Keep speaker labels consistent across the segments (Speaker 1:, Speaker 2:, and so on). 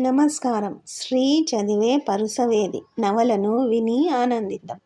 Speaker 1: నమస్కారం. శ్రీ చదివే పరుసవేది. నవలను విని ఆనందిద్దాం.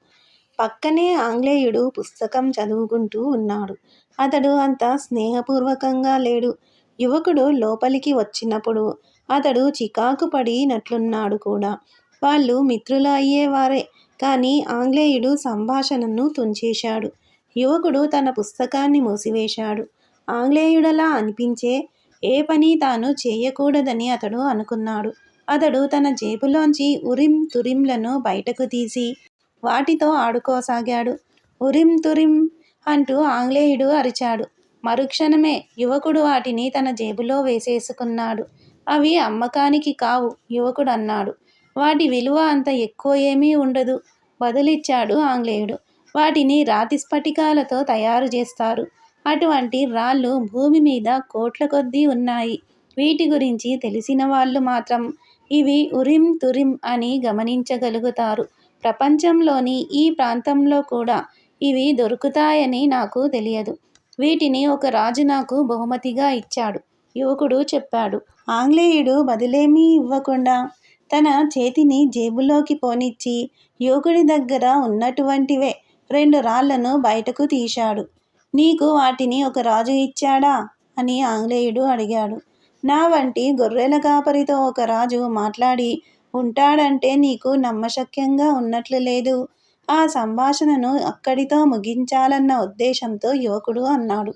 Speaker 1: పక్కనే ఆంగ్లేయుడు పుస్తకం చదువుకుంటూ ఉన్నాడు. అతడు అంత స్నేహపూర్వకంగా లేడు. యువకుడు లోపలికి వచ్చినప్పుడు అతడు చికాకు పడినట్లున్నాడు కూడా. వాళ్ళు మిత్రులు అయ్యేవారే కానీ ఆంగ్లేయుడు సంభాషణను తుంచేశాడు. యువకుడు తన పుస్తకాన్ని మూసివేశాడు. ఆంగ్లేయుడలా అనిపించే ఏ పని తాను చేయకూడదని అతడు అనుకున్నాడు. అతడు తన జేబులోంచి ఉరిం తురింలను బయటకు తీసి వాటితో ఆడుకోసాగాడు. ఉరిం తురిం అంటూ ఆంగ్లేయుడు అరిచాడు. మరుక్షణమే యువకుడు వాటిని తన జేబులో వేసేసుకున్నాడు. అవి అమ్మకానికి కావు యువకుడు అన్నాడు వాటి విలువ అంత ఎక్కువ ఏమీ ఉండదు బదులిచ్చాడు ఆంగ్లేయుడు. వాటిని రాతి స్ఫటికాలతో తయారు చేస్తారు అటువంటి రాళ్ళు భూమి మీద కోట్ల కొద్దీ ఉన్నాయి. వీటి గురించి తెలిసిన వాళ్ళు మాత్రం ఇవి ఉరిం తురిం అని గమనించగలుగుతారు. ప్రపంచంలోని ఈ ప్రాంతంలో కూడా ఇవి దొరుకుతాయని నాకు తెలియదు. వీటిని ఒక రాజు నాకు బహుమతిగా ఇచ్చాడు. యువకుడు చెప్పాడు ఆంగ్లేయుడు బదులేమీ ఇవ్వకుండా తన చేతిని జేబులోకి పోనిచ్చి యువకుడి దగ్గర ఉన్నటువంటివే రెండు రాళ్ళను బయటకు తీశాడు. నీకు వాటిని ఒక రాజు ఇచ్చాడా? అని ఆంగ్లేయుడు అడిగాడు. నా వంటి గొర్రెల కాపరితో ఒక రాజు మాట్లాడి ఉంటాడంటే నీకు నమ్మశక్యంగా ఉన్నట్లు లేదు. ఆ సంభాషణను అక్కడితో ముగించాలన్న ఉద్దేశంతో యువకుడు అన్నాడు.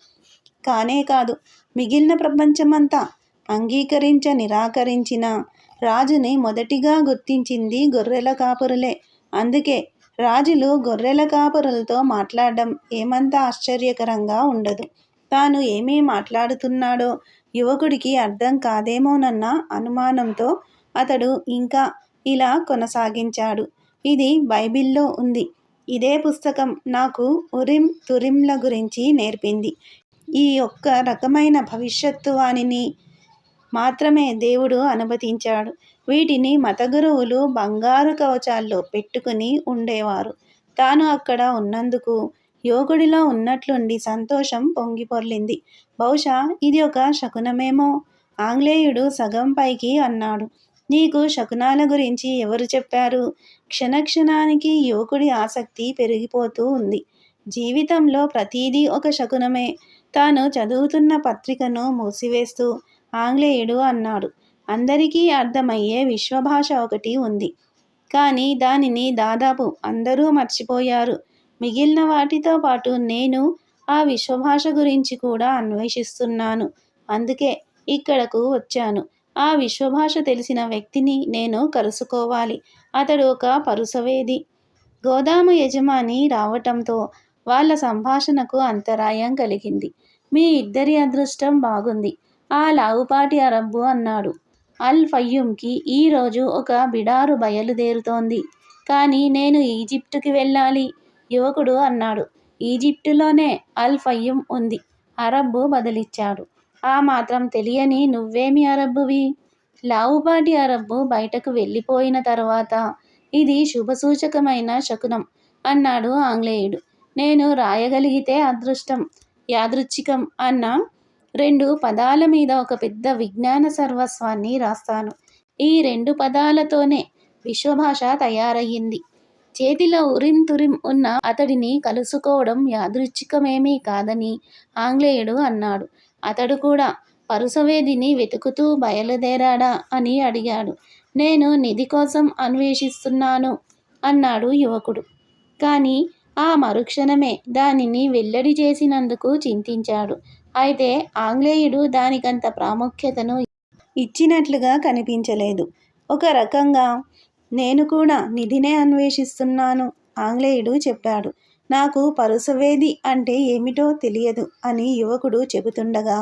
Speaker 1: కానే కాదు మిగిలిన ప్రపంచమంతా అంగీకరించ నిరాకరించిన రాజుని మొదటిగా గుర్తించింది గొర్రెల కాపురులే. అందుకే రాజులు గొర్రెల కాపురులతో మాట్లాడడం ఏమంత ఆశ్చర్యకరంగా ఉండదు. తాను ఏమీ మాట్లాడుతున్నాడో యువకుడికి అర్థం కాదేమోనన్న అనుమానంతో అతడు ఇంకా ఇలా కొనసాగించాడు. ఇది బైబిల్లో ఉంది. ఇదే పుస్తకం నాకు ఉరిం తురింల గురించి నేర్పింది. ఈ ఒక్క రకమైన భవిష్యత్తు వాణిని మాత్రమే దేవుడు అనుమతించాడు. వీటిని మత గురువులు బంగారు కవచాల్లో పెట్టుకుని ఉండేవారు. తాను అక్కడ ఉన్నందుకు యువకుడిలో ఉన్నట్లుండి సంతోషం పొంగిపొర్లింది బహుశా ఇది ఒక శకునమేమో? ఆంగ్లేయుడు సగం పైకి అన్నాడు. నీకు శకునాల గురించి ఎవరు చెప్పారు? క్షణక్షణానికి యువకుడి ఆసక్తి పెరిగిపోతూ ఉంది. జీవితంలో ప్రతీదీ ఒక శకునమే. తాను చదువుతున్న పత్రికను మూసివేస్తూ ఆంగ్లేయుడు అన్నాడు. అందరికీ అర్థమయ్యే విశ్వభాష ఒకటి ఉంది. కానీ దానిని దాదాపు అందరూ మర్చిపోయారు. మిగిలిన వాటితో పాటు నేను ఆ విశ్వభాష గురించి కూడా అన్వేషిస్తున్నాను. అందుకే ఇక్కడకు వచ్చాను. ఆ విశ్వభాష తెలిసిన వ్యక్తిని నేను కలుసుకోవాలి. అతడు ఒక పరుసవేది. గోదాము యజమాని రావటంతో వాళ్ళ సంభాషణకు అంతరాయం కలిగింది. మీ ఇద్దరి అదృష్టం బాగుంది. ఆ లావుపాటి అరబ్బు అన్నాడు. అల్ ఫయ్యూమ్కి ఈరోజు ఒక బిడారు బయలుదేరుతోంది. కానీ నేను ఈజిప్టుకి వెళ్ళాలి యువకుడు అన్నాడు. ఈజిప్టులోనే అల్ ఫయ్యూమ్ ఉంది అరబ్బు బదిలిచ్చాడు. ఆ మాత్రం తెలియని నువ్వేమి అరబ్బువి? లావుపాటి అరబ్బు బయటకు వెళ్ళిపోయిన తర్వాత ఇది శుభసూచకమైన శకునం అన్నాడు ఆంగ్లేయుడు. నేను రాయగలిగితే అదృష్టం యాదృచ్ఛికం అన్న రెండు పదాల మీద ఒక పెద్ద విజ్ఞాన సర్వస్వాన్ని రాస్తాను. ఈ రెండు పదాలతోనే విశ్వభాష తయారయ్యింది. చేతిలో ఉరిం తురిం ఉన్న అతడిని కలుసుకోవడం యాదృచ్ఛికమేమీ కాదని ఆంగ్లేయుడు అన్నాడు. అతడు కూడా పరుసవేదిని వెతుకుతూ బయలుదేరాడా? అని అడిగాడు. నేను నిధి కోసం అన్వేషిస్తున్నాను అన్నాడు యువకుడు. కానీ ఆ మరుక్షణమే దానిని వెల్లడి చేసినందుకు చింతించాడు. అయితే ఆంగ్లేయుడు దానికంత ప్రాముఖ్యతను ఇచ్చినట్లుగా కనిపించలేదు. ఒక రకంగా నేను కూడా నిధినే అన్వేషిస్తున్నాను ఆంగ్లేయుడు చెప్పాడు. నాకు పరుసవేది అంటే ఏమిటో తెలియదు అని యువకుడు చెబుతుండగా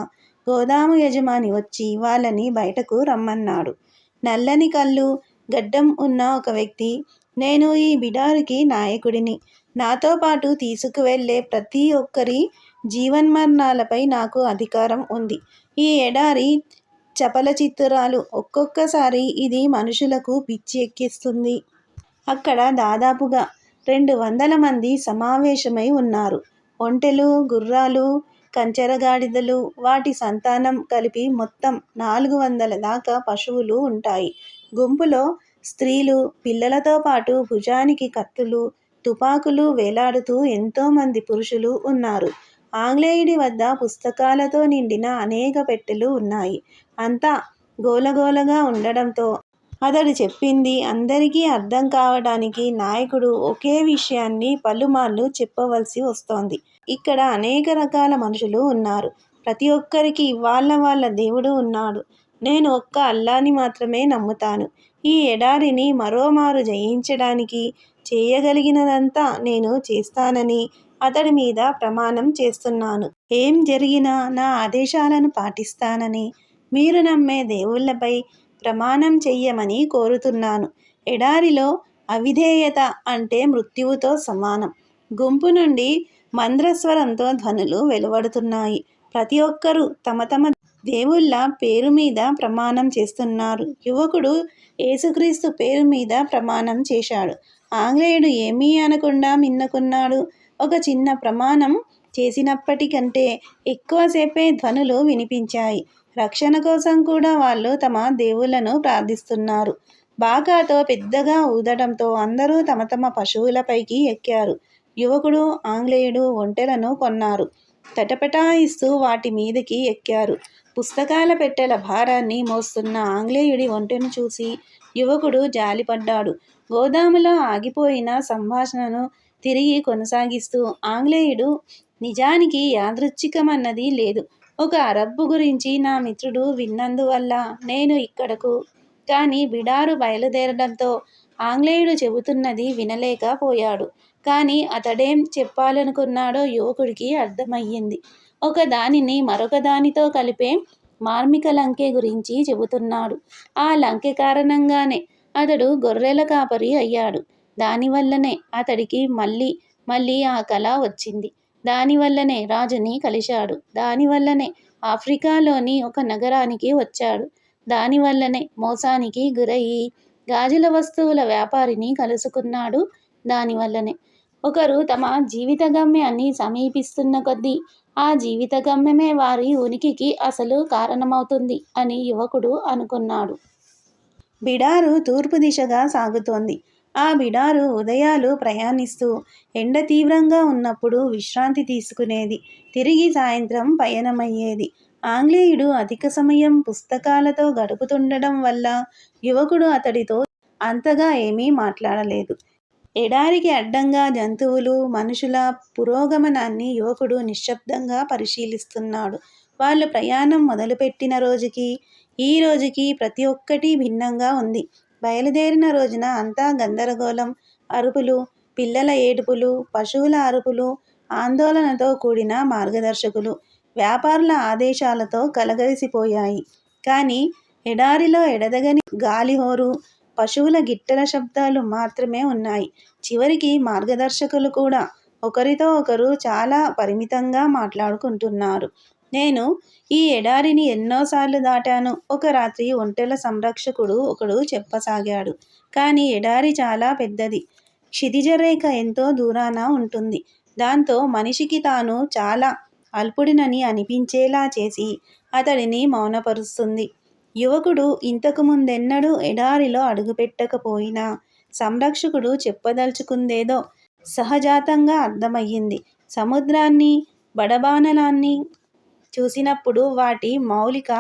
Speaker 1: గోదాము యజమాని వచ్చి వాళ్ళని బయటకు రమ్మన్నాడు. నల్లని కళ్ళు గడ్డం ఉన్న ఒక వ్యక్తి నేను ఈ బిడారికి నాయకుడిని. నాతో పాటు తీసుకువెళ్ళే ప్రతి ఒక్కరి జీవన్మరణాలపై నాకు అధికారం ఉంది. ఈ ఎడారి చపల చిత్తురాలు ఒక్కొక్కసారి ఇది మనుషులకు పిచ్చి ఎక్కిస్తుంది అక్కడ దాదాపుగా రెండు వందల మంది సమావేశమై ఉన్నారు. ఒంటెలు గుర్రాలు కంచరగాడిదలు వాటి సంతానం కలిపి మొత్తం నాలుగు వందల దాకా పశువులు ఉంటాయి. గుంపులో స్త్రీలు పిల్లలతో పాటు భుజానికి కత్తులు తుపాకులు వేలాడుతూ ఎంతోమంది పురుషులు ఉన్నారు. ఆంగ్లేయుడి వద్ద పుస్తకాలతో నిండిన అనేక పెట్టెలు ఉన్నాయి. అంతా గోలగోలగా ఉండడంతో అతడు చెప్పింది అందరికీ అర్థం కావడానికి నాయకుడు ఒకే విషయాన్ని పలుమార్లు చెప్పవలసి వస్తోంది. ఇక్కడ అనేక రకాల మనుషులు ఉన్నారు. ప్రతి ఒక్కరికి వాళ్ళ వాళ్ళ దేవుడు ఉన్నాడు. నేను ఒక్క అల్లాని మాత్రమే నమ్ముతాను. ఈ ఎడారిని మరోమారు జయించడానికి చేయగలిగినదంతా నేను చేస్తానని అతడి మీద ప్రమాణం చేస్తున్నాను. ఏం జరిగినా నా ఆదేశాలను పాటిస్తానని మీరు నమ్మే దేవుళ్ళపై ప్రమాణం చెయ్యమని కోరుతున్నాను. ఎడారిలో అవిధేయత అంటే మృత్యువుతో సమానం. గుంపు నుండి మంద్రస్వరంతో ధ్వనులు వెలువడుతున్నాయి. ప్రతి ఒక్కరూ తమ తమ దేవుళ్ళ పేరు మీద ప్రమాణం చేస్తున్నారు. యువకుడు యేసుక్రీస్తు పేరు మీద ప్రమాణం చేశాడు. ఆంగ్లేయుడు ఏమీ అనకుండా మిన్నకున్నాడు. ఒక చిన్న ప్రమాణం చేసినప్పటికంటే ఎక్కువసేపే ధ్వనులు వినిపించాయి. రక్షణ కోసం కూడా వాళ్ళు తమ దేవుళ్ళను ప్రార్థిస్తున్నారు. బాకాతో పెద్దగా ఊదడంతో అందరూ తమ తమ పశువులపైకి ఎక్కారు. యువకుడు ఆంగ్లేయుడు ఒంటెలను కొన్నారు. తటపటాయిస్తూ వాటి మీదకి ఎక్కారు. పుస్తకాల పెట్టెల భారాన్ని మోస్తున్న ఆంగ్లేయుడి ఒంటెను చూసి యువకుడు జాలిపడ్డాడు. గోదాములో ఆగిపోయిన సంభాషణను తిరిగి కొనసాగిస్తూ ఆంగ్లేయుడు నిజానికి యాదృచ్ఛికమన్నది లేదు. ఒక అరబ్బు గురించి నా మిత్రుడు విన్నందువల్ల నేను ఇక్కడకు కానీ బిడారు బయలుదేరడంతో ఆంగ్లేయుడు చెబుతున్నది వినలేకపోయాడు కానీ అతడేం చెప్పాలనుకున్నాడో యువకుడికి అర్థమయ్యింది. ఒక దానిని మరొక దానితో కలిపే మార్మిక లంకె గురించి చెబుతున్నాడు. ఆ లంకె కారణంగానే అతడు గొర్రెల కాపరి అయ్యాడు. దానివల్లనే అతడికి మళ్ళీ మళ్ళీ ఆ కళ వచ్చింది. దానివల్లనే రాజుని కలిశాడు. దానివల్లనే ఆఫ్రికాలోని ఒక నగరానికి వచ్చాడు. దానివల్లనే మోసానికి గురయ్యి గాజుల వస్తువుల వ్యాపారిని కలుసుకున్నాడు. దానివల్లనే ఒకరు తమ జీవిత గమ్యాన్ని సమీపిస్తున్న కొద్దీ ఆ జీవిత గమ్యమే వారి ఉనికికి అసలు కారణమవుతుంది అని యువకుడు అనుకున్నాడు. బిడారు తూర్పు దిశగా సాగుతోంది. ఆ బిడారు ఉదయాలు ప్రయాణిస్తూ ఎండ తీవ్రంగా ఉన్నప్పుడు విశ్రాంతి తీసుకునేది. తిరిగి సాయంత్రం పయనమయ్యేది. ఆంగ్లేయుడు అధిక సమయం పుస్తకాలతో గడుపుతుండడం వల్ల యువకుడు అతడితో అంతగా ఏమీ మాట్లాడలేదు. ఎడారికి అడ్డంగా జంతువులు మనుషుల పురోగమనాన్ని యువకుడు నిశ్శబ్దంగా పరిశీలిస్తున్నాడు. వాళ్ళు ప్రయాణం మొదలుపెట్టిన రోజుకి ఈ రోజుకి ప్రతి ఒక్కటి భిన్నంగా ఉంది. బయలుదేరిన రోజున అంతా గందరగోళం అరుపులు పిల్లల ఏడుపులు పశువుల అరుపులు ఆందోళనతో కూడిన మార్గదర్శకులు వ్యాపారుల ఆదేశాలతో కలగలిసిపోయాయి కానీ ఎడారిలో ఎడదగని గాలిహోరు పశువుల గిట్టల శబ్దాలు మాత్రమే ఉన్నాయి. చివరికి మార్గదర్శకులు కూడా ఒకరితో ఒకరు చాలా పరిమితంగా మాట్లాడుకుంటున్నారు. నేను ఈ ఎడారిని ఎన్నోసార్లు దాటాను. ఒక రాత్రి ఒంటెల సంరక్షకుడు ఒకడు చెప్పసాగాడు. కానీ ఎడారి చాలా పెద్దది. క్షితిజరేఖ ఎంతో దూరాన ఉంటుంది. దాంతో మనిషికి తాను చాలా అల్పుడినని అనిపించేలా చేసి అతడిని మౌనపరుస్తుంది. యువకుడు ఇంతకు ముందెన్నడూ ఎడారిలో అడుగుపెట్టకపోయినా సంరక్షకుడు చెప్పదలుచుకుందేదో సహజాతంగా అర్థమయ్యింది. సముద్రాన్ని బడబానలాన్ని చూసినప్పుడు వాటి మౌలిక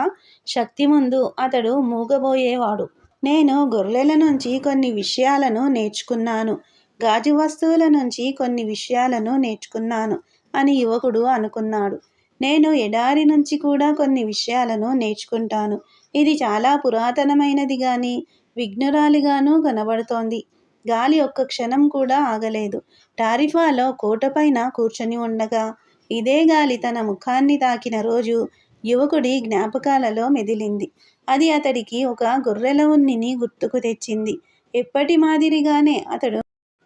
Speaker 1: శక్తి ముందు అతడు మూగబోయేవాడు. నేను గొర్రెల నుంచి కొన్ని విషయాలను నేర్చుకున్నాను. గాజు వస్తువుల నుంచి కొన్ని విషయాలను నేర్చుకున్నాను అని యువకుడు అనుకున్నాడు. నేను ఎడారి నుంచి కూడా కొన్ని విషయాలను నేర్చుకుంటాను. ఇది చాలా పురాతనమైనది కానీ విఘ్నురాలిగాను కనబడుతోంది. గాలి ఒక్క క్షణం కూడా ఆగలేదు. టారిఫాలో కోటపైన కూర్చొని ఉండగా ఇదే గాలి తన ముఖాన్ని తాకిన రోజు యువకుడి జ్ఞాపకాలలో మెదిలింది. అది అతడికి ఒక గొర్రెల ఉన్నిని గుర్తుకు తెచ్చింది. ఎప్పటి మాదిరిగానే అతడు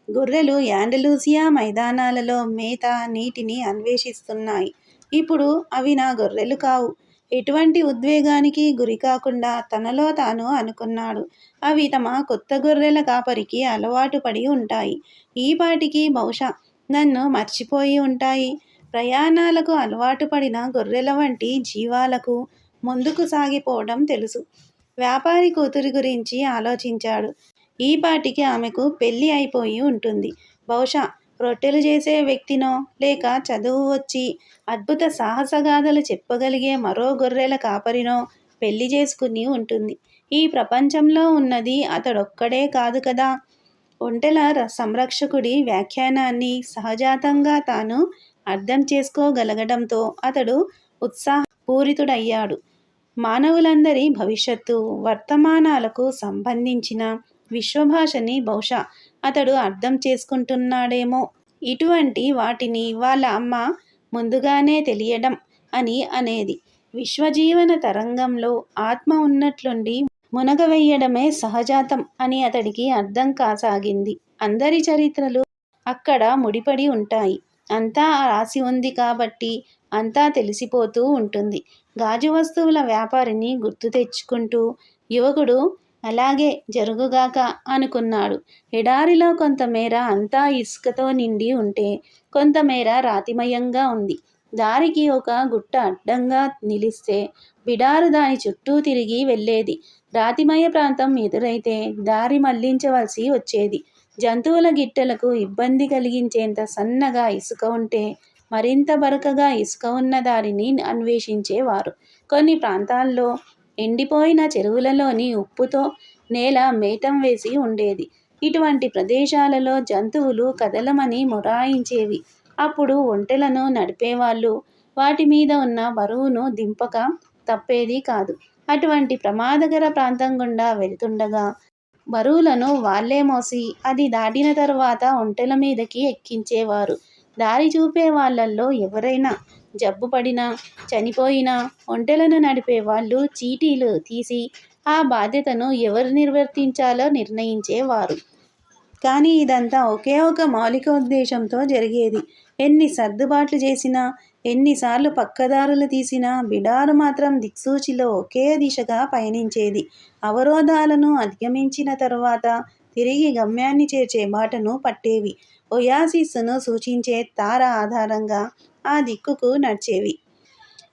Speaker 1: గొర్రెలు యాండలూసియా మైదానాలలో మేత నీటిని అన్వేషిస్తున్నాయి. ఇప్పుడు అవి నా గొర్రెలు కావు. ఎటువంటి ఉద్వేగానికి గురి కాకుండా తనలో తాను అనుకున్నాడు. అవి తమ కొత్త గొర్రెల కాపరికి అలవాటు పడి ఉంటాయి. ఈపాటికి బహుశా నన్ను మర్చిపోయి ఉంటాయి. ప్రయాణాలకు అలవాటు పడిన గొర్రెల వంటి జీవాలకు ముందుకు సాగిపోవడం తెలుసు. వ్యాపారి కూతురి గురించి ఆలోచించాడు. ఈపాటికి ఆమెకు పెళ్ళి అయిపోయి ఉంటుంది. బహుశా రొట్టెలు చేసే వ్యక్తినో లేక చదువు వచ్చి అద్భుత సాహసగాథలు చెప్పగలిగే మరో గొర్రెల కాపరినో పెళ్ళి చేసుకుని ఉంటుంది. ఈ ప్రపంచంలో ఉన్నది అతడొక్కడే కాదు కదా. ఒంటెల సంరక్షకుడి వ్యాఖ్యానాన్ని సహజాతంగా తాను అర్థం చేసుకోగలగడంతో అతడు ఉత్సాహపూరితుడయ్యాడు. మానవులందరి భవిష్యత్తు వర్తమానాలకు సంబంధించిన విశ్వభాషని బహుశా అతడు అర్థం చేసుకుంటున్నాడేమో. ఇటువంటి వాటిని వాళ్ళ అమ్మ ముందుగానే తెలియడం అని అనేది. విశ్వజీవన తరంగంలో ఆత్మ ఉన్నట్లుండి మునగవేయడమే సహజాతం అని అతడికి అర్థం కాసాగింది. అందరి చరిత్రలు అక్కడ ముడిపడి ఉంటాయి. అంతా రాసి ఉంది కాబట్టి అంతా తెలిసిపోతూ ఉంటుంది. గాజు వస్తువుల వ్యాపారిని గుర్తు తెచ్చుకుంటూ యువకుడు అలాగే జరుగుగాక అనుకున్నాడు. ఎడారిలో కొంతమేర అంతా ఇసుకతో నిండి ఉంటే కొంతమేర రాతిమయంగా ఉంది. దారికి ఒక గుట్ట అడ్డంగా నిలిస్తే బిడారు దాని చుట్టూ తిరిగి వెళ్ళేది. రాతిమయ ప్రాంతం ఎదురైతే దారి మళ్ళించవలసి వచ్చేది. జంతువుల గిట్టెలకు ఇబ్బంది కలిగించేంత సన్నగా ఇసుక ఉంటే మరింత బరకగా ఇసుక ఉన్న దారిని అన్వేషించేవారు. కొన్ని ప్రాంతాల్లో ఎండిపోయిన చెరువులలోని ఉప్పుతో నేల మేటం వేసి ఉండేది. ఇటువంటి ప్రదేశాలలో జంతువులు కదలమని మొరాయించేవి. అప్పుడు ఒంటెలను నడిపేవాళ్ళు వాటి మీద ఉన్న బరువును దింపక తప్పేది కాదు. అటువంటి ప్రమాదకర ప్రాంతం గుండా వెళ్తుండగా బరువులను వాళ్ళే మోసి అది దాటిన తర్వాత ఒంటెల మీదకి ఎక్కించేవారు. దారి చూపే వాళ్ళల్లో ఎవరైనా జబ్బు పడినా చనిపోయినా ఒంటెలను నడిపే వాళ్ళు చీటీలు తీసి ఆ బాధ్యతను ఎవరు నిర్వర్తించాలో నిర్ణయించేవారు. కానీ ఇదంతా ఒకే ఒక మౌలిక ఉద్దేశంతో జరిగేది. ఎన్ని సర్దుబాట్లు చేసినా ఎన్నిసార్లు పక్కదారులు తీసినా బిడారు మాత్రం దిక్సూచిలో ఒకే దిశగా పయనించేది. అవరోధాలను అధిగమించిన తరువాత తిరిగి గమ్యాన్ని చేర్చే బాటను పట్టేవి. ఒయాసిస్ను సూచించే తార ఆధారంగా ఆ దిక్కుకు నడిచేవి.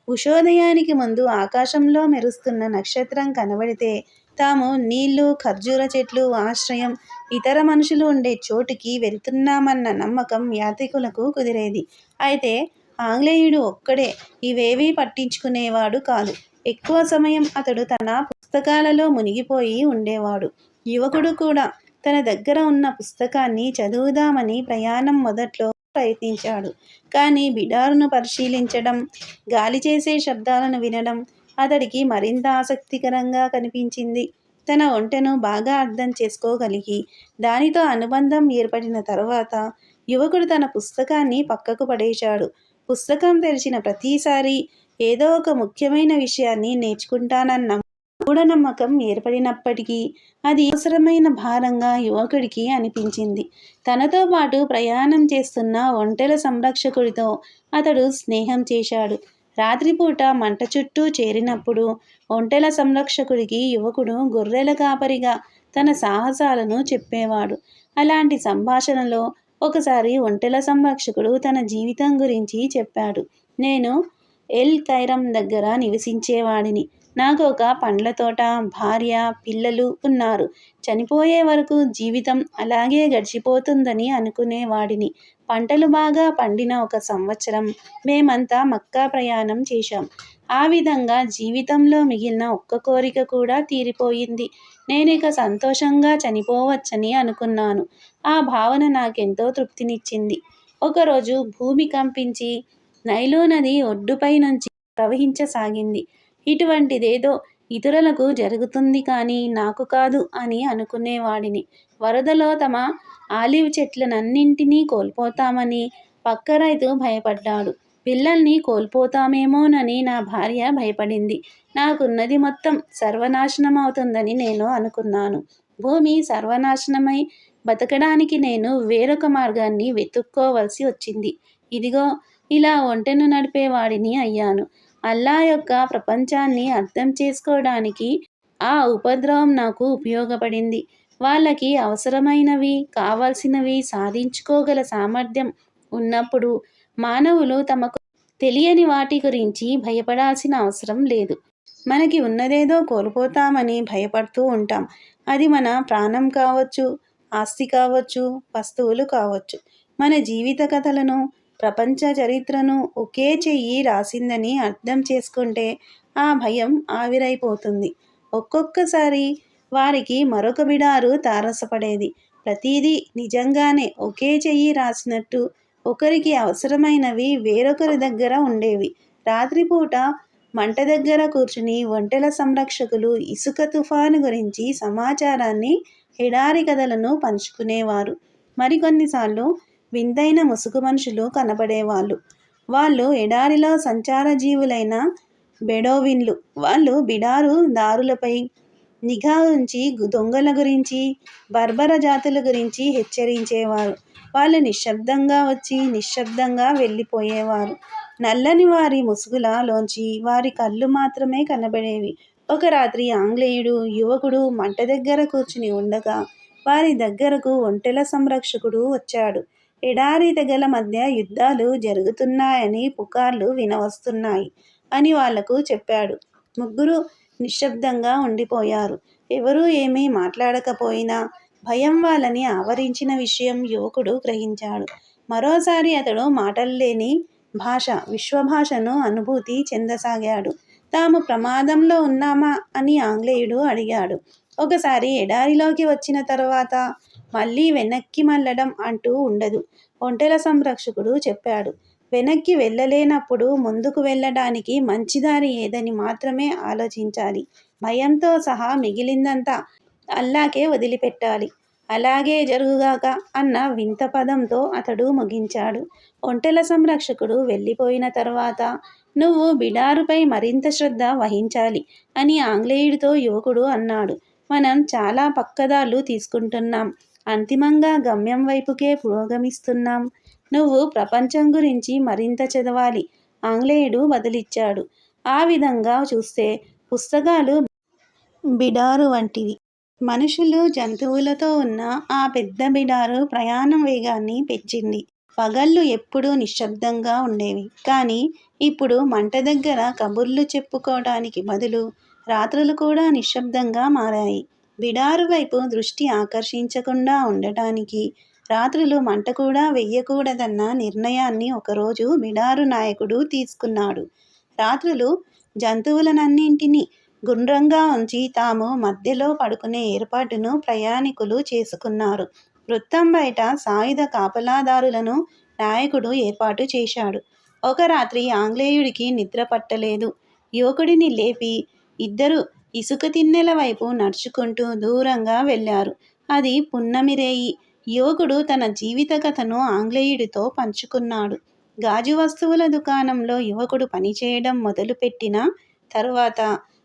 Speaker 1: ఉషోదయానికి ముందు ఆకాశంలో మెరుస్తున్న నక్షత్రం కనబడితే తాము నీళ్ళు ఖర్జూర చెట్లు ఆశ్రయం ఇతర మనుషులు ఉండే చోటుకి వెళ్తున్నామన్న నమ్మకం యాత్రికులకు కుదిరేది. అయితే ఆంగ్లేయుడు ఒక్కడే ఇవేవీ పట్టించుకునేవాడు కాదు. ఎక్కువ సమయం అతడు తన పుస్తకాలలో మునిగిపోయి ఉండేవాడు. యువకుడు కూడా తన దగ్గర ఉన్న పుస్తకాన్ని చదువుదామని ప్రయాణం మొదట్లో ప్రయత్నించాడు. కానీ బిడారును పరిశీలించడం గాలి చేసే శబ్దాలను వినడం అతడికి మరింత ఆసక్తికరంగా కనిపించింది. తన ఒంటెను బాగా అర్థం చేసుకోగలిగి దానితో అనుబంధం ఏర్పడిన తర్వాత యువకుడు తన పుస్తకాన్ని పక్కకు పడేశాడు. పుస్తకం తెరిచిన ప్రతిసారి ఏదో ఒక ముఖ్యమైన విషయాన్ని నేర్చుకుంటానన్న మూఢనమ్మకం ఏర్పడినప్పటికీ అది అవసరమైన భారంగా యువకుడికి అనిపించింది. తనతో పాటు ప్రయాణం చేస్తున్న ఒంటెల సంరక్షకుడితో అతడు స్నేహం చేశాడు. రాత్రిపూట మంట చుట్టూ చేరినప్పుడు ఒంటెల సంరక్షకుడికి యువకుడు గొర్రెల కాపరిగా తన సాహసాలను చెప్పేవాడు. అలాంటి సంభాషణలో ఒకసారి ఒంటెల సంరక్షకుడు తన జీవితం గురించి చెప్పాడు. నేను ఎల్ కైరం దగ్గర నివసించేవాడిని. నాకు ఒక పండ్ల తోట భార్య పిల్లలు ఉన్నారు. చనిపోయే వరకు జీవితం అలాగే గడిచిపోతుందని అనుకునేవాడిని పంటలు బాగా పండిన ఒక సంవత్సరం మేమంతా మక్కా ప్రయాణం చేశాం. ఆ విధంగా జీవితంలో మిగిలిన ఒక్క కోరిక కూడా తీరిపోయింది. నేను ఇక సంతోషంగా చనిపోవచ్చని అనుకున్నాను. ఆ భావన నాకెంతో తృప్తినిచ్చింది. ఒకరోజు భూమి కంపించి నైలో నది ఒడ్డుపై నుంచి ప్రవహించసాగింది. ఇటువంటిదేదో ఇతరులకు జరుగుతుంది కానీ నాకు కాదు అని అనుకునేవాడిని. వరదలో తమ ఆలివ్ చెట్లనన్నింటినీ కోల్పోతామని పక్క రైతు భయపడ్డాడు. పిల్లల్ని కోల్పోతామేమోనని నా భార్య భయపడింది. నాకున్నది మొత్తం సర్వనాశనం అవుతుందని నేను అనుకున్నాను. భూమి సర్వనాశనమై బతకడానికి నేను వేరొక మార్గాన్ని వెతుక్కోవలసి వచ్చింది. ఇదిగో ఇలా ఒంటెను నడిపేవాడిని అయ్యాను. అల్లా యొక్క ప్రపంచాన్ని అర్థం చేసుకోవడానికి ఆ ఉపద్రవం నాకు ఉపయోగపడింది. వాళ్ళకి అవసరమైనవి కావాల్సినవి సాధించుకోగల సామర్థ్యం ఉన్నప్పుడు మానవులు తమకు తెలియని వాటి గురించి భయపడాల్సిన అవసరం లేదు. మనకి ఉన్నదేదో కోల్పోతామని భయపడుతూ ఉంటాం. అది మన ప్రాణం కావచ్చు ఆస్తి కావచ్చు వస్తువులు కావచ్చు. మన జీవిత కథలను ప్రపంచ చరిత్రను ఒకే చెయ్యి రాసిందని అర్థం చేసుకుంటే ఆ భయం ఆవిరైపోతుంది. ఒక్కొక్కసారి వారికి మరొక బిడారు తారసపడేది. ప్రతిదీ నిజంగానే ఒకే చెయ్యి రాసినట్టు ఒకరికి అవసరమైనవి వేరొకరి దగ్గర ఉండేవి. రాత్రిపూట మంట దగ్గర కూర్చుని ఒంటెల సంరక్షకులు ఇసుక తుఫాను గురించి సమాచారాన్ని ఎడారి కథలను పంచుకునేవారు. మరికొన్నిసార్లు వింతైన ముసుగు మనుషులు కనబడేవాళ్ళు. వాళ్ళు ఎడారిలో సంచార జీవులైన బెడోవిన్లు. వాళ్ళు బిడారు దారులపై నిఘా ఉంచి దొంగల గురించి బర్బర జాతుల గురించి హెచ్చరించేవారు. వాళ్ళు నిశ్శబ్దంగా వచ్చి నిశ్శబ్దంగా వెళ్ళిపోయేవారు. నల్లని వారి ముసుగులలోంచి వారి కళ్ళు మాత్రమే కనబడేవి. ఒక రాత్రి ఆంగ్లేయుడు యువకుడు మంట దగ్గర కూర్చుని ఉండగా వారి దగ్గరకు ఒంటెల సంరక్షకుడు వచ్చాడు. ఎడారి తెగల మధ్య యుద్ధాలు జరుగుతున్నాయని పుకార్లు వినవస్తున్నాయి అని వాళ్ళకు చెప్పాడు. ముగ్గురు నిశ్శబ్దంగా ఉండిపోయారు. ఎవరూ ఏమీ మాట్లాడకపోయినా భయం వాళ్ళని ఆవరించిన విషయం యువకుడు గ్రహించాడు. మరోసారి అతడు మాటలు లేని భాష విశ్వభాషను అనుభూతి చెందసాగాడు. తాము ప్రమాదంలో ఉన్నామా అని ఆంగ్లేయుడు అడిగాడు. ఒకసారి ఎడారిలోకి వచ్చిన తర్వాత మళ్ళీ వెనక్కి మళ్ళడం అంటూ ఉండదు. ఒంటెల సంరక్షకుడు చెప్పాడు. వెనక్కి వెళ్ళలేనప్పుడు ముందుకు వెళ్ళడానికి మంచి దారి ఏదని మాత్రమే ఆలోచించాలి. భయంతో సహా మిగిలిందంతా అల్లాకే వదిలిపెట్టాలి. అలాగే జరుగుగాక అన్న వింత పదంతో అతడు ముగించాడు. ఒంటెల సంరక్షకుడు వెళ్ళిపోయిన తర్వాత నువ్వు బిడారుపై మరింత శ్రద్ధ వహించాలి అని ఆంగ్లేయుడితో యువకుడు అన్నాడు. మనం చాలా పక్కదాళ్ళు తీసుకుంటున్నాం. అంతిమంగా గమ్యం వైపుకే పురోగమిస్తున్నాం. నువ్వు ప్రపంచం గురించి మరింత చదవాలి. ఆంగ్లేయుడు బదిలిచ్చాడు. ఆ విధంగా చూస్తే పుస్తకాలు బిడారు వంటివి. మనుషులు జంతువులతో ఉన్న ఆ పెద్ద బిడారు ప్రయాణం వేగాన్ని పెంచింది. పగళ్ళు ఎప్పుడూ నిశ్శబ్దంగా ఉండేవి. కానీ ఇప్పుడు మంట దగ్గర కబుర్లు చెప్పుకోవడానికి బదులు రాత్రులు కూడా నిశ్శబ్దంగా మారాయి. బిడారు వైపు దృష్టి ఆకర్షించకుండా ఉండటానికి రాత్రులు మంట కూడా వెయ్యకూడదన్న నిర్ణయాన్ని ఒకరోజు బిడారు నాయకుడు తీసుకున్నాడు. రాత్రులు జంతువులనన్నింటినీ గుండ్రంగా ఉంచి తాము మధ్యలో పడుకునే ఏర్పాటును ప్రయాణికులు చేసుకున్నారు. వృత్తం బయట సాయుధ కాపలాదారులను నాయకుడు ఏర్పాటు చేశాడు. ఒక రాత్రి ఆంగ్లేయుడికి నిద్ర పట్టలేదు. యువకుడిని లేపి ఇద్దరు ఇసుక తిన్నెల వైపు నడుచుకుంటూ దూరంగా వెళ్ళారు. అది పున్నమిరేయి యువకుడు తన జీవిత కథను ఆంగ్లేయుడితో పంచుకున్నాడు. గాజు వస్తువుల దుకాణంలో యువకుడు పనిచేయడం మొదలుపెట్టిన తరువాత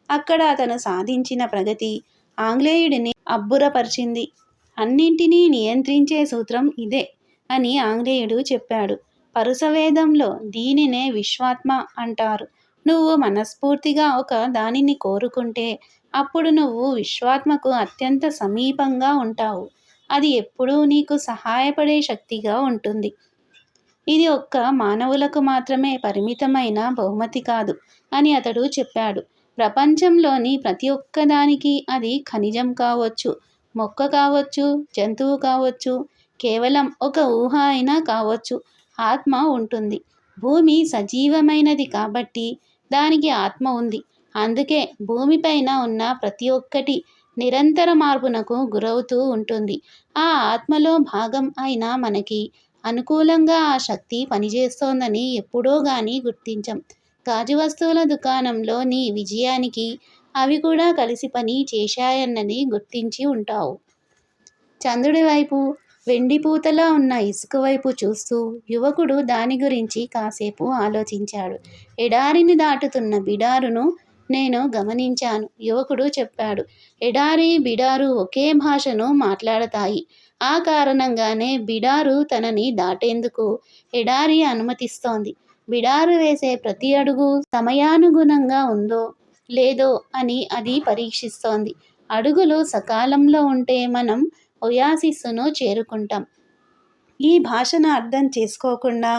Speaker 1: అక్కడ అతను సాధించిన ప్రగతి ఆంగ్లేయుడిని అబ్బురపరిచింది. అన్నింటినీ నియంత్రించే సూత్రం ఇదే అని ఆంగ్లేయుడు చెప్పాడు. పరుసవేదంలో దీనినే విశ్వాత్మ అంటారు. నువ్వు మనస్ఫూర్తిగా ఒక దానిని కోరుకుంటే అప్పుడు నువ్వు విశ్వాత్మకు అత్యంత సమీపంగా ఉంటావు. అది ఎప్పుడూ నీకు సహాయపడే శక్తిగా ఉంటుంది. ఇది ఒక్క మానవులకు మాత్రమే పరిమితమైన బహుమతి కాదు అని అతడు చెప్పాడు. ప్రపంచంలోని ప్రతి ఒక్కదానికి అది ఖనిజం కావచ్చు మొక్క కావచ్చు జంతువు కావచ్చు కేవలం ఒక ఊహ అయినా కావచ్చు ఆత్మ ఉంటుంది. భూమి సజీవమైనది కాబట్టి దానికి ఆత్మ ఉంది. అందుకే భూమిపైన ఉన్న ప్రతి ఒక్కటి నిరంతర మార్పునకు గురవుతూ ఉంటుంది. ఆ ఆత్మలో భాగం అయిన మనకి అనుకూలంగా ఆ శక్తి పనిచేస్తోందని ఎప్పుడో కానీ గుర్తించం. గాజు వస్తువుల దుకాణంలో నీ విజయానికి అవి కూడా కలిసి పని చేశాయన్నది గుర్తించి ఉంటావు. చంద్రుడి వైపు వెండిపూతలా ఉన్న ఇసుక వైపు చూస్తూ యువకుడు దాని గురించి కాసేపు ఆలోచించాడు. ఎడారిని దాటుతున్న బిడారును నేను గమనించాను. యువకుడు చెప్పాడు ఎడారి బిడారు ఒకే భాషను మాట్లాడతాయి. ఆ కారణంగానే బిడారు తనని దాటేందుకు ఎడారి అనుమతిస్తోంది. బిడారు వేసే ప్రతి అడుగు సమయానుగుణంగా ఉందో లేదో అని అది పరీక్షిస్తోంది. అడుగులు సకాలంలో ఉంటే మనం ఒయాసిస్సును చేరుకుంటాం. ఈ భాషను అర్థం చేసుకోకుండా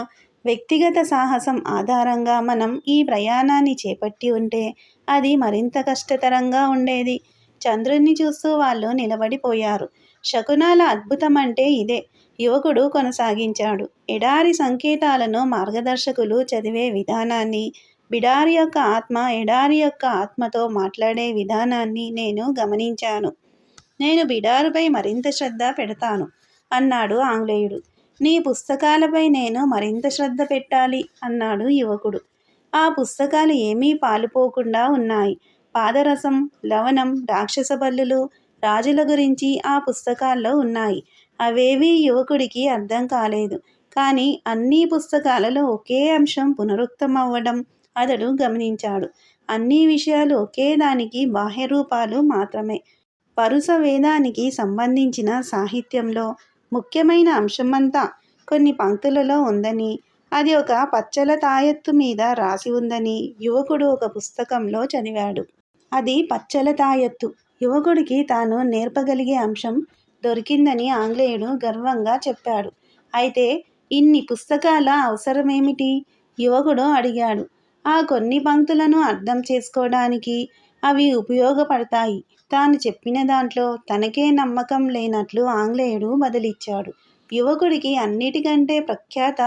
Speaker 1: వ్యక్తిగత సాహసం ఆధారంగా మనం ఈ ప్రయాణాన్ని చేపట్టి ఉంటే అది మరింత కష్టతరంగా ఉండేది. చంద్రుణ్ణి చూస్తూ వాళ్ళు నిలబడిపోయారు. శకునాల అద్భుతం అంటే ఇదే. యువకుడు కొనసాగించాడు. ఎడారి సంకేతాలను మార్గదర్శకులు చదివే విధానాన్ని బిడారి యొక్క ఆత్మ ఎడారి యొక్క ఆత్మతో మాట్లాడే విధానాన్ని నేను గమనించాను. నేను బిడారుపై మరింత శ్రద్ధ పెడతాను అన్నాడు ఆంగ్లేయుడు. నీ పుస్తకాలపై నేను మరింత శ్రద్ధ పెట్టాలి అన్నాడు యువకుడు. ఆ పుస్తకాలు ఏమీ పాలుపోకుండా ఉన్నాయి. పాదరసం లవణం రాక్షస బల్లులు రాజుల గురించి ఆ పుస్తకాల్లో ఉన్నాయి. అవేవీ యువకుడికి అర్థం కాలేదు. కానీ అన్ని పుస్తకాలలో ఒకే అంశం పునరుక్తమవ్వడం అతడు గమనించాడు. అన్ని విషయాలు ఒకే దానికి బాహ్య రూపాలు మాత్రమే. పరుస వేదానికి సంబంధించిన సాహిత్యంలో ముఖ్యమైన అంశమంతా కొన్ని పంక్తులలో ఉందని అది ఒక పచ్చల తాయెత్తు మీద రాసి ఉందని యువకుడు ఒక పుస్తకంలో చదివాడు. అది పచ్చల తాయెత్తు. యువకుడికి తాను నేర్పగలిగే అంశం దొరికిందని ఆంగ్లేయుడు గర్వంగా చెప్పాడు. అయితే ఇన్ని పుస్తకాల అవసరమేమిటి? యువకుడు అడిగాడు. ఆ కొన్ని పంక్తులను అర్థం చేసుకోవడానికి అవి ఉపయోగపడతాయి. తాను చెప్పిన దాంట్లో తనకే నమ్మకం లేనట్లు ఆంగ్లేయుడు బదిలిచ్చాడు. యువకుడికి అన్నిటికంటే ప్రఖ్యాత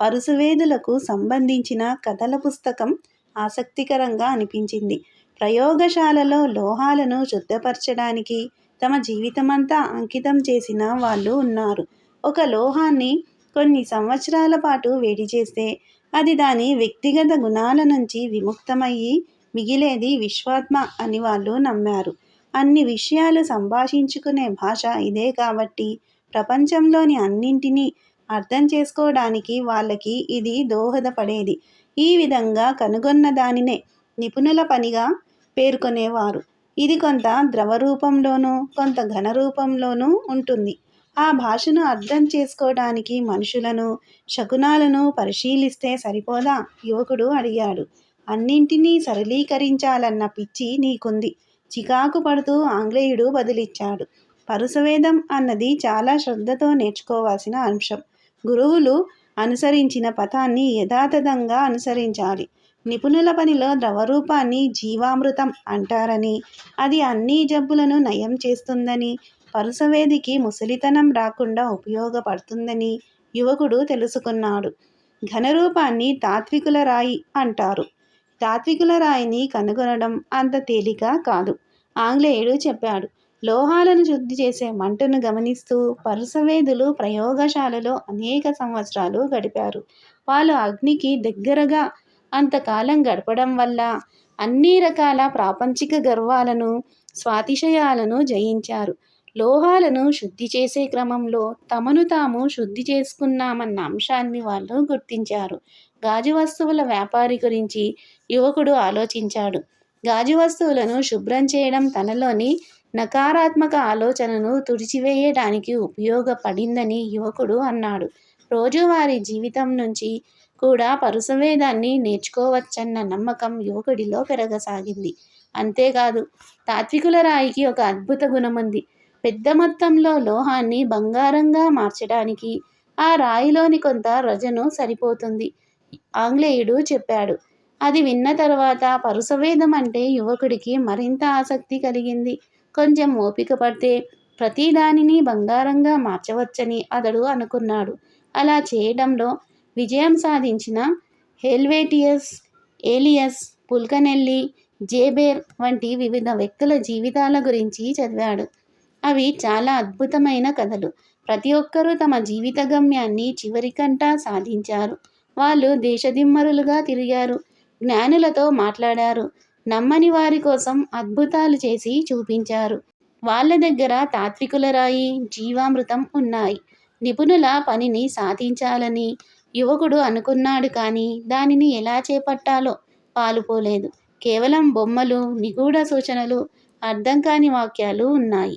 Speaker 1: పరుసువేదులకు సంబంధించిన కథల పుస్తకం ఆసక్తికరంగా అనిపించింది. ప్రయోగశాలలో లోహాలను శుద్ధపరచడానికి తమ జీవితమంతా అంకితం చేసిన వాళ్ళు ఉన్నారు. ఒక లోహాన్ని కొన్ని సంవత్సరాల పాటు వేడి చేస్తే అది దాని వ్యక్తిగత గుణాల నుంచి విముక్తమయ్యి మిగిలేది విశ్వాత్మ అని వాళ్ళు నమ్మారు. అన్ని విషయాలు సంభాషించుకునే భాష ఇదే కాబట్టి ప్రపంచంలోని అన్నింటినీ అర్థం చేసుకోవడానికి వాళ్ళకి ఇది దోహదపడేది. ఈ విధంగా కనుగొన్న దానినే నిపుణుల పనిగా పేర్కొనేవారు. ఇది కొంత ద్రవ రూపంలోనూ కొంత ఘన రూపంలోనూ ఉంటుంది. ఆ భాషను అర్థం చేసుకోవడానికి మనుషులను శకునాలను పరిశీలిస్తే సరిపోదా? యువకుడు అడిగాడు. అన్నింటినీ సరళీకరించాలన్న పిచ్చి నీకుంది. చికాకు పడుతూ ఆంగ్లేయుడు బదిలిచ్చాడు పరుసవేదం అన్నది చాలా శ్రద్ధతో నేర్చుకోవాల్సిన అంశం. గురువులు అనుసరించిన పథాన్ని యథాతథంగా అనుసరించాలి. నిపుణుల పనిలో ద్రవరూపాన్ని జీవామృతం అంటారని అది అన్ని జబ్బులను నయం చేస్తుందని పరుసవేదికి ముసలితనం రాకుండా ఉపయోగపడుతుందని యువకుడు తెలుసుకున్నాడు. ఘనరూపాన్ని తాత్వికుల రాయి అంటారు. తాత్వికుల రాయిని కనుగొనడం అంత తేలిక కాదు. ఆంగ్లేయుడు చెప్పాడు లోహాలను శుద్ధి చేసే మంటను గమనిస్తూ పరుసవేదులు ప్రయోగశాలలో అనేక సంవత్సరాలు గడిపారు. వాళ్ళు అగ్నికి దగ్గరగా అంతకాలం గడపడం వల్ల అన్ని రకాల ప్రాపంచిక గర్వాలను స్వాతిశయాలను జయించారు. లోహాలను శుద్ధి చేసే క్రమంలో తమను తాము శుద్ధి చేసుకున్నామన్న అంశాన్ని వాళ్ళు గుర్తించారు. గాజు వస్తువుల వ్యాపారి గురించి యువకుడు ఆలోచించాడు. గాజు వస్తువులను శుభ్రం చేయడం తనలోని నకారాత్మక ఆలోచనను తుడిచివేయడానికి ఉపయోగపడిందని యువకుడు అన్నాడు. రోజువారీ జీవితం నుంచి కూడా పరుసవేదాన్ని నేర్చుకోవచ్చన్న నమ్మకం యువకుడిలో పెరగసాగింది. అంతేకాదు తాత్వికుల రాయికి ఒక అద్భుత గుణం ఉంది పెద్ద మొత్తంలో లోహాన్ని బంగారంగా మార్చడానికి ఆ రాయిలోని కొంత రజను సరిపోతుంది. ఆంగ్లేయుడు చెప్పాడు. అది విన్న తర్వాత పరుసవేదం అంటే యువకుడికి మరింత ఆసక్తి కలిగింది. కొంచెం ఓపిక పడితే ప్రతిదానిని బంగారంగా మార్చవచ్చని అతడు అనుకున్నాడు. అలా చేయడంలో విజయం సాధించిన హెల్వేటియస్ ఏలియస్ పుల్కనెల్లి జేబేర్ వంటి వివిధ వ్యక్తుల జీవితాల గురించి చదివాడు. అవి చాలా అద్భుతమైన కథలు. ప్రతి ఒక్కరూ తమ జీవిత గమ్యాన్ని చివరికంటా సాధించారు. వాళ్ళు దేశదిమ్మరులుగా తిరిగారు. జ్ఞానులతో మాట్లాడారు. నమ్మని వారి కోసం అద్భుతాలు చేసి చూపించారు. వాళ్ళ దగ్గర తాత్వికుల రాయి జీవామృతం ఉన్నాయి. నిపుణుల పనిని సాధించాలని యువకుడు అనుకున్నాడు కానీ దానిని ఎలా చేపట్టాలో పాలుపోలేదు. కేవలం బొమ్మలు నిగూఢ సూచనలు అర్థం కాని వాక్యాలు ఉన్నాయి.